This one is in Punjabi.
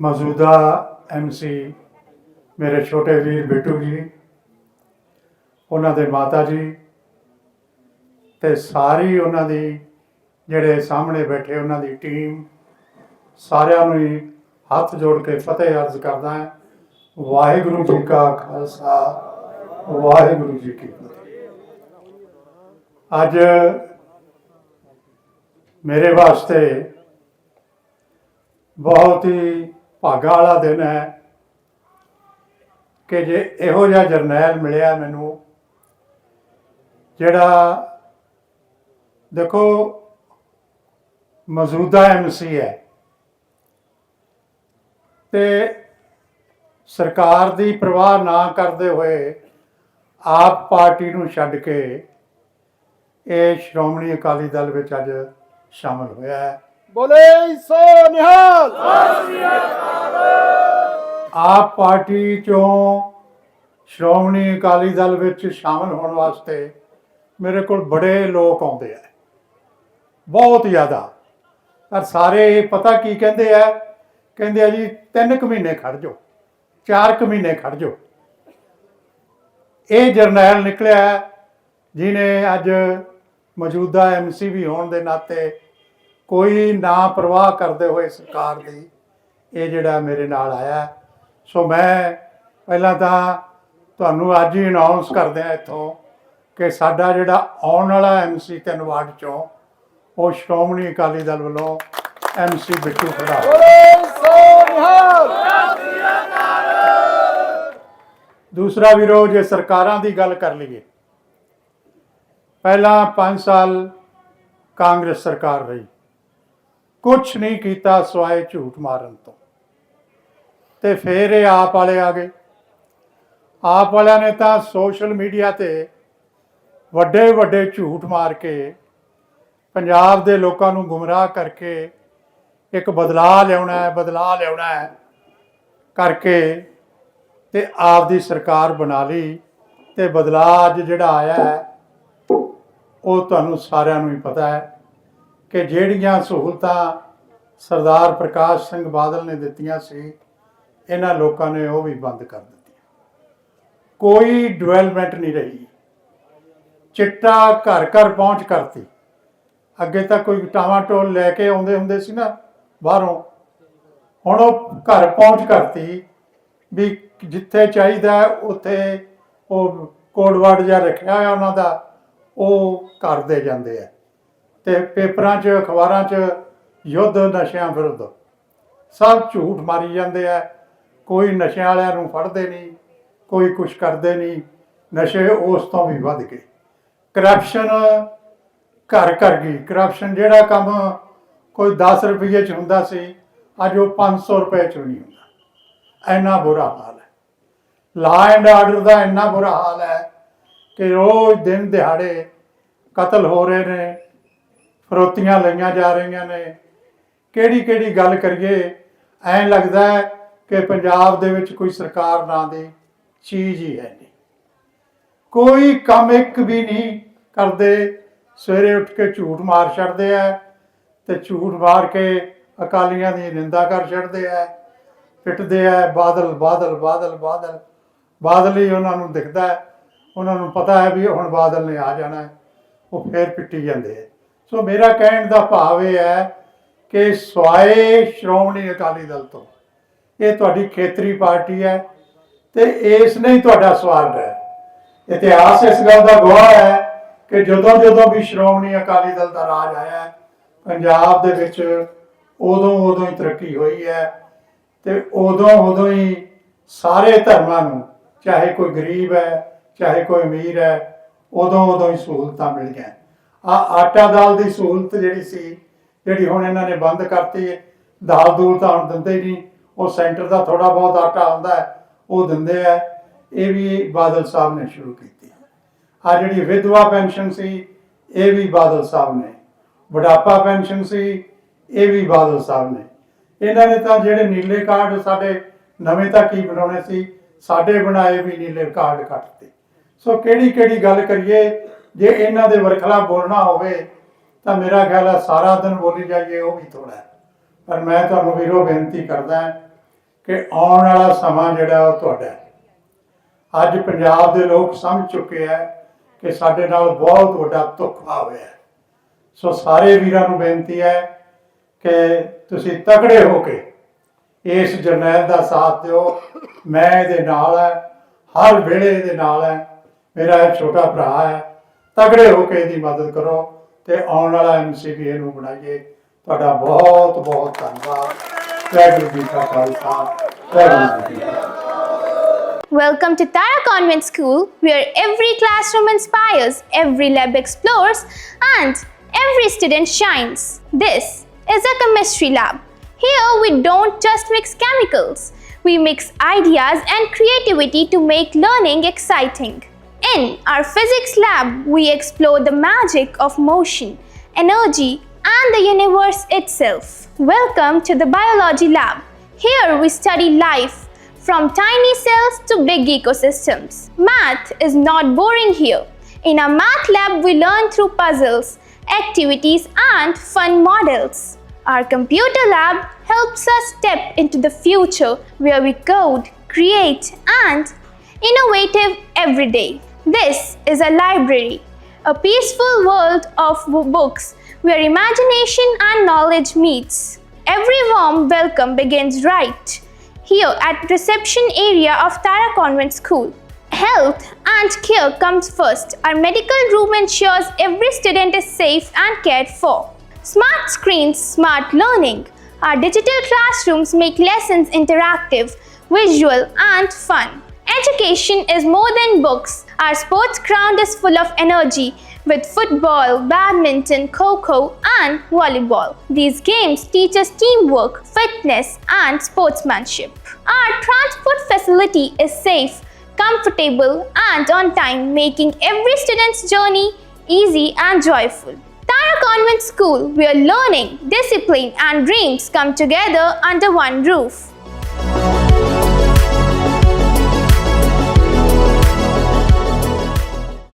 ਮੌਜੂਦਾ ਐਮਸੀ ਮੇਰੇ ਛੋਟੇ ਵੀਰ ਬਿੱਟੂ ਜੀ, ਉਹਨਾਂ ਦੇ ਮਾਤਾ ਜੀ ਤੇ ਸਾਰੀ ਉਹਨਾਂ ਦੀ ਜਿਹੜੇ ਸਾਹਮਣੇ ਬੈਠੇ ਉਹਨਾਂ ਦੀ ਟੀਮ ਸਾਰਿਆਂ ਨੂੰ ਹੀ ਹੱਥ ਜੋੜ ਕੇ ਫਤਿਹ ਅਰਜ਼ ਕਰਦਾ ਹਾਂ। ਵਾਹਿਗੁਰੂ ਜੀ ਕਾ ਖਾਲਸਾ, ਵਾਹਿਗੁਰੂ ਜੀ ਕੀ ਫਤਿਹ। ਅੱਜ ਮੇਰੇ ਵਾਸਤੇ ਬਹੁਤ ਹੀ ਭਾਗਾ ਵਾਲਾ ਦਿਨ ਹੈ ਕਿ ਜੇ ਇਹੋ ਜਿਹਾ ਜਰਨੈਲ ਮਿਲਿਆ ਮੈਨੂੰ, ਜਿਹੜਾ ਦੇਖੋ ਮੌਜੂਦਾ ਐਮਸੀ ਹੈ ਤੇ ਸਰਕਾਰ ਦੀ ਪ੍ਰਵਾਹ ਨਾ ਕਰਦੇ ਹੋਏ ਆਪ ਪਾਰਟੀ ਨੂੰ ਛੱਡ ਕੇ ਇਹ ਸ਼੍ਰੋਮਣੀ ਅਕਾਲੀ ਦਲ ਵਿੱਚ ਅੱਜ ਸ਼ਾਮਲ ਹੋਇਆ ਹੈ। ਬੋਲੇ ਸੋ ਨਿਹਾਲ। ਆਪ ਪਾਰਟੀ ਚੋਂ ਸ਼੍ਰੋਮਣੀ ਅਕਾਲੀ ਦਲ ਵਿੱਚ ਸ਼ਾਮਲ ਹੋਣ ਵਾਸਤੇ ਮੇਰੇ ਕੋਲ ਬੜੇ ਲੋਕ ਆਉਂਦੇ ਆ। ਬਹੁਤ ਜ਼ਿਆਦਾ। ਪਰ ਸਾਰੇ ਇਹ ਪਤਾ ਕੀ ਕਹਿੰਦੇ ਆ? ਕਹਿੰਦੇ ਆ ਜੀ, ਤਿੰਨ ਕੁ ਮਹੀਨੇ ਖੜ ਜਾਓ, ਚਾਰ ਕੁ ਮਹੀਨੇ ਖੜ ਜਾਓ। ਇਹ ਜਰਨੈਲ ਨਿਕਲਿਆ, ਜਿਹਨੇ ਅੱਜ ਮੌਜੂਦਾ ਐਮਸੀ ਵੀ ਹੋਣ ਦੇ ਨਾਤੇ ਕੋਈ ਨਾ ਪ੍ਰਵਾਹ ਕਰਦੇ ਹੋਏ ਸਰਕਾਰ ਦੀ ਇਹ ਜਿਹੜਾ ਮੇਰੇ ਨਾਲ ਆਇਆ ਸੋ ਮੈਂ ਪਹਿਲਾਂ ਤਾਂ ਤੁਹਾਨੂੰ ਅੱਜ ਹੀ ਅਨਾਉਂਸ ਕਰਦੇ ਆ ਇੱਥੋਂ ਕਿ ਸਾਡਾ ਜਿਹੜਾ ਆਉਣ ਵਾਲਾ ਐਮਸੀ ਤਿੰਨ ਵਾਰਡ ਚੋਂ ਉਹ ਸ਼੍ਰੋਮਣੀ ਅਕਾਲੀ ਦਲ ਵੱਲੋਂ ਐਮਸੀ ਬਿੱਟੂ ਖੜਾ ਦੂਸਰਾ ਵੀਰੋ, ਜੇ ਸਰਕਾਰਾਂ ਦੀ ਗੱਲ ਕਰ ਲਈਏ, ਪਹਿਲਾਂ 5 ਸਾਲ ਕਾਂਗਰਸ ਸਰਕਾਰ ਰਹੀ। ਕੁਝ ਨਹੀਂ ਕੀਤਾ ਸਵਾਏ ਝੂਠ ਮਾਰਨ ਤੋਂ। ਤੇ ਫਿਰ ਇਹ ਆਪ ਵਾਲੇ ਆ ਗਏ। ਆਪ ਵਾਲਿਆਂ ਨੇ ਤਾਂ ਸੋਸ਼ਲ ਮੀਡੀਆ ਤੇ ਵੱਡੇ ਵੱਡੇ ਝੂਠ ਮਾਰ ਕੇ ਪੰਜਾਬ ਦੇ ਲੋਕਾਂ ਨੂੰ ਗੁੰਮਰਾਹ ਕਰਕੇ ਇੱਕ ਬਦਲਾਅ ਲਿਆਉਣਾ ਹੈ, ਬਦਲਾਅ ਲਿਆਉਣਾ ਹੈ ਕਰਕੇ ਤੇ ਆਪ ਦੀ ਸਰਕਾਰ ਬਣਾ ਲਈ ਤੇ ਬਦਲਾਅ ਅੱਜ ਜਿਹੜਾ ਆਇਆ ਹੈ, ਉਹ ਤੁਹਾਨੂੰ ਸਾਰਿਆਂ ਨੂੰ ਹੀ ਪਤਾ ਹੈ। ਕਿ ਜਿਹੜੀਆਂ ਸਹੂਲਤਾਂ ਸਰਦਾਰ ਪ੍ਰਕਾਸ਼ ਸਿੰਘ ਬਾਦਲ ਨੇ ਦਿੱਤੀਆਂ ਸੀ, ਇਹਨਾਂ ਲੋਕਾਂ ਨੇ ਉਹ ਵੀ ਬੰਦ ਕਰ ਦਿੱਤੀਆਂ। ਕੋਈ ਡਿਵੈਲਪਮੈਂਟ ਨਹੀਂ ਰਹੀ। ਚਿੱਟਾ ਘਰ ਘਰ ਪਹੁੰਚ ਕਰਤੀ। ਅੱਗੇ ਤਾਂ ਕੋਈ ਟਾਮਾਟੋਲ ਲੈ ਕੇ ਆਉਂਦੇ ਹੁੰਦੇ ਸੀ ਨਾ, ਬਾਹਰੋਂ। ਹੁਣ ਉਹ ਘਰ ਪਹੁੰਚ ਕਰਤੀ ਵੀ ਜਿੱਥੇ ਚਾਹੀਦਾ ਉੱਥੇ ਉਹ ਕੋਡਵਰਡ ਜਿਹਾ ਰੱਖਿਆ ਹੋਇਆ ਉਹਨਾਂ ਦਾ, ਉਹ ਕਰਦੇ ਜਾਂਦੇ ਆ। ਤੇ ਪੇਪਰਾਂ 'ਚ, ਅਖਬਾਰਾਂ 'ਚ ਯੁੱਧ, ਨਸ਼ਿਆਂ ਵਿਰੁੱਧ। ਸਭ ਝੂਠ ਮਾਰੀ ਜਾਂਦੇ ਆ। ਕੋਈ ਨਸ਼ਿਆਂ ਵਾਲਿਆਂ ਨੂੰ ਫੜਦੇ ਨਹੀਂ, ਕੋਈ ਕੁਝ ਕਰਦੇ ਨਹੀਂ। ਨਸ਼ੇ ਉਸ ਤੋਂ ਵੀ ਵੱਧ ਗਏ। ਕਰਪਸ਼ਨ ਘਰ ਘਰ ਗਈ। ਕਰਪਸ਼ਨ ਜਿਹੜਾ ਕੰਮ ਕੋਈ 10 ਰੁਪਏ 'ਚ ਹੁੰਦਾ ਸੀ, ਅੱਜ ਉਹ 500 ਰੁਪਏ 'ਚ ਨਹੀਂ ਹੁੰਦਾ। ਇੰਨਾ ਬੁਰਾ ਹਾਲ ਹੈ। ਲਾ ਐਂਡ ਆਰਡਰ ਦਾ ਇੰਨਾ ਬੁਰਾ ਹਾਲ ਹੈ ਕਿ ਰੋਜ਼ ਦਿਨ ਦਿਹਾੜੇ ਕਤਲ ਹੋ ਰਹੇ ਨੇ। ਫਰੋਤੀਆਂ ਲਈਆਂ ਜਾ ਰਹੀਆਂ ਨੇ। ਕਿਹੜੀ ਕਿਹੜੀ ਗੱਲ ਕਰੀਏ, ਐਂ ਲੱਗਦਾ ਹੈ ਕਿ ਪੰਜਾਬ ਦੇ ਵਿੱਚ ਕੋਈ ਸਰਕਾਰ ਨਾਂ ਦੀ, ਚੀਜ਼ ਹੀ ਹੈ ਨਹੀਂ। ਕੋਈ ਕੰਮ ਇੱਕ ਵੀ ਨਹੀਂ ਕਰਦੇ, ਸਵੇਰੇ ਉੱਠ ਕੇ ਝੂਠ ਮਾਰ ਛੱਡਦੇ ਆ ਤੇ ਝੂਠ ਮਾਰ ਕੇ ਅਕਾਲੀਆਂ ਦੀ ਨਿੰਦਾ ਕਰ ਛੱਡਦੇ ਆ, ਪਿੱਟਦੇ ਆ, ਬਾਦਲ ਬਾਦਲ ਬਾਦਲ ਬਾਦਲ। ਬਾਦਲ ਹੀ ਉਹਨਾਂ ਨੂੰ ਦਿਖਦਾ ਉਹਨਾਂ ਨੂੰ ਪਤਾ ਹੈ ਵੀ ਹੁਣ ਬਾਦਲ ਨੇ ਆ ਜਾਣਾ ਉਹ ਫੇਰ ਪਿੱਟੀ ਜਾਂਦੇ ਆ। ਸੋ ਮੇਰਾ ਕਹਿਣ ਦਾ ਭਾਵ ਇਹ ਹੈ ਕਿ ਸਵਾਏ ਸ਼੍ਰੋਮਣੀ ਅਕਾਲੀ ਦਲ ਤੋਂ। ਇਹ ਤੁਹਾਡੀ ਖੇਤਰੀ ਪਾਰਟੀ ਹੈ ਤੇ ਇਸ ਨੇ ਹੀ ਤੁਹਾਡਾ ਸਵਾਲ ਹੈ। ਇਤਿਹਾਸ ਇਸ ਗੱਲ ਦਾ ਗਵਾਹ ਹੈ ਕਿ ਜਦੋਂ ਜਦੋਂ ਵੀ ਸ਼੍ਰੋਮਣੀ ਅਕਾਲੀ ਦਲ ਦਾ ਰਾਜ ਆਇਆ ਪੰਜਾਬ ਦੇ ਵਿੱਚ ਉਦੋਂ ਉਦੋਂ ਹੀ ਤਰੱਕੀ ਹੋਈ ਹੈ ਤੇ ਉਦੋਂ ਉਦੋਂ ਹੀ ਸਾਰੇ ਧਰਮਾਂ ਨੂੰ, ਚਾਹੇ ਕੋਈ ਗਰੀਬ ਹੈ, ਚਾਹੇ ਕੋਈ ਅਮੀਰ ਹੈ, ਉਦੋਂ ਉਦੋਂ ਹੀ ਸਹੂਲਤਾਂ ਮਿਲੀਆਂ ਆ ਆਟਾ ਦਾਲ ਦੀ ਸਹੂਲਤ ਜਿਹੜੀ ਸੀ, ਜਿਹੜੀ ਹੁਣ ਇਹਨਾਂ ਨੇ ਬੰਦ ਕਰਤੀ ਹੈ, ਦਾਲ ਦੂਲ ਤਾਂ ਹੁਣ ਦਿੰਦੇ ਹੀ ਨਹੀਂ, ਉਹ ਸੈਂਟਰ ਦਾ ਥੋੜਾ ਬਹੁਤ ਆਟਾ ਆਉਂਦਾ ਹੈ, ਉਹ ਦਿੰਦੇ ਆ ਇਹ ਵੀ ਬਾਦਲ ਸਾਹਿਬ ਨੇ ਸ਼ੁਰੂ ਕੀਤੀ ਆ ਜਿਹੜੀ ਵਿਧਵਾ ਪੈਨਸ਼ਨ ਸੀ, ਇਹ ਵੀ ਬਾਦਲ ਸਾਹਿਬ ਨੇ। ਬੁਢਾਪਾ ਪੈਨਸ਼ਨ ਸੀ, ਇਹ ਵੀ ਬਾਦਲ ਸਾਹਿਬ ਨੇ। ਇਹਨਾਂ ਨੇ ਤਾਂ ਜਿਹੜੇ ਨੀਲੇ ਕਾਰਡ ਸਾਡੇ ਨਵੇਂ ਤਾਂ ਕੀ ਬਣਾਉਣੇ ਸੀ, ਸਾਡੇ ਬਣਾਏ ਵੀ ਨੀਲੇ ਕਾਰਡ ਕੱਟਤੇ ਸੋ ਕਿਹੜੀ ਕਿਹੜੀ ਗੱਲ ਕਰੀਏ ਜੇ ਇਹਨਾਂ ਦੇ ਵਰਖਲਾ ਬੋਲਣਾ ਹੋਵੇ, ਤਾਂ ਮੇਰਾ ਖਿਆਲ ਹੈ ਸਾਰਾ ਦਿਨ ਬੋਲੀ ਜਾਈਏ, ਉਹ ਵੀ ਥੋੜਾ ਪਰ ਮੈਂ ਤੁਹਾਨੂੰ ਵੀਰੋ ਬੇਨਤੀ ਕਰਦਾ ਕਿ ਆਉਣ ਵਾਲਾ ਸਮਾਂ ਜਿਹੜਾ, ਉਹ ਤੁਹਾਡਾ ਅੱਜ ਪੰਜਾਬ ਦੇ ਲੋਕ ਸਮਝ ਚੁੱਕੇ ਹੈ ਕਿ ਸਾਡੇ ਨਾਲ ਬਹੁਤ ਵੱਡਾ ਧੋਖਾ ਹੋਇਆ ਸੋ ਸਾਰੇ ਵੀਰਾਂ ਨੂੰ ਬੇਨਤੀ ਹੈ ਕਿ ਤੁਸੀਂ ਤਕੜੇ ਹੋ ਕੇ ਇਸ ਜਰਨੈਲ ਦਾ ਸਾਥ ਦਿਓ। ਮੈਂ ਇਹਦੇ ਨਾਲ ਹੈ, ਹਰ ਵੇਲੇ ਇਹਦੇ ਨਾਲ ਹੈ। ਮੇਰਾ ਇਹ ਛੋਟਾ ਭਰਾ ਹੈ। ਤਗੜੇ ਹੋ ਕੇ ਇਹਦੀ ਮਦਦ ਕਰੋ ਤੇ ਆਉਣ ਵਾਲਾ ਐਮਸੀਬੀ ਨੂੰ ਬਣਾਈਏ ਤੁਹਾਡਾ ਬਹੁਤ ਬਹੁਤ ਧੰਨਵਾਦ ਵਾਹਿਗੁਰੂ ਜੀ ਕਾ ਖਾਲਸਾ ਵਾਹਿਗੁਰੂ ਜੀ ਕੀ ਫਤਿਹ Welcome to Tara Convent School, where every classroom inspires, every lab explores, and every student shines. This is a chemistry lab. Here we don't just mix chemicals, we mix ideas and creativity to make learning exciting. In our physics lab, we explore the magic of motion, energy, and the universe itself. Welcome to the biology lab. Here we study life from tiny cells to big ecosystems. Math is not boring here. In our math lab, we learn through puzzles, activities, and fun models. Our computer lab helps us step into the future where we code, create, and innovative every day. This is a library, a peaceful world of books where imagination and knowledge meets. Every warm welcome begins right here at reception area of Tara Convent School. Health and care comes first. Our medical room ensures every student is safe and cared for. Smart screens, smart learning. Our digital classrooms make lessons interactive, visual, and fun. Education is more than books. Our sports ground is full of energy with football, badminton, kho and volleyball. These games teach us teamwork, fitness, and sportsmanship. Our transport facility is safe, comfortable, and on time, making every student's journey easy and joyful. Tara Convent School, where learning, discipline, and dreams come together under one roof.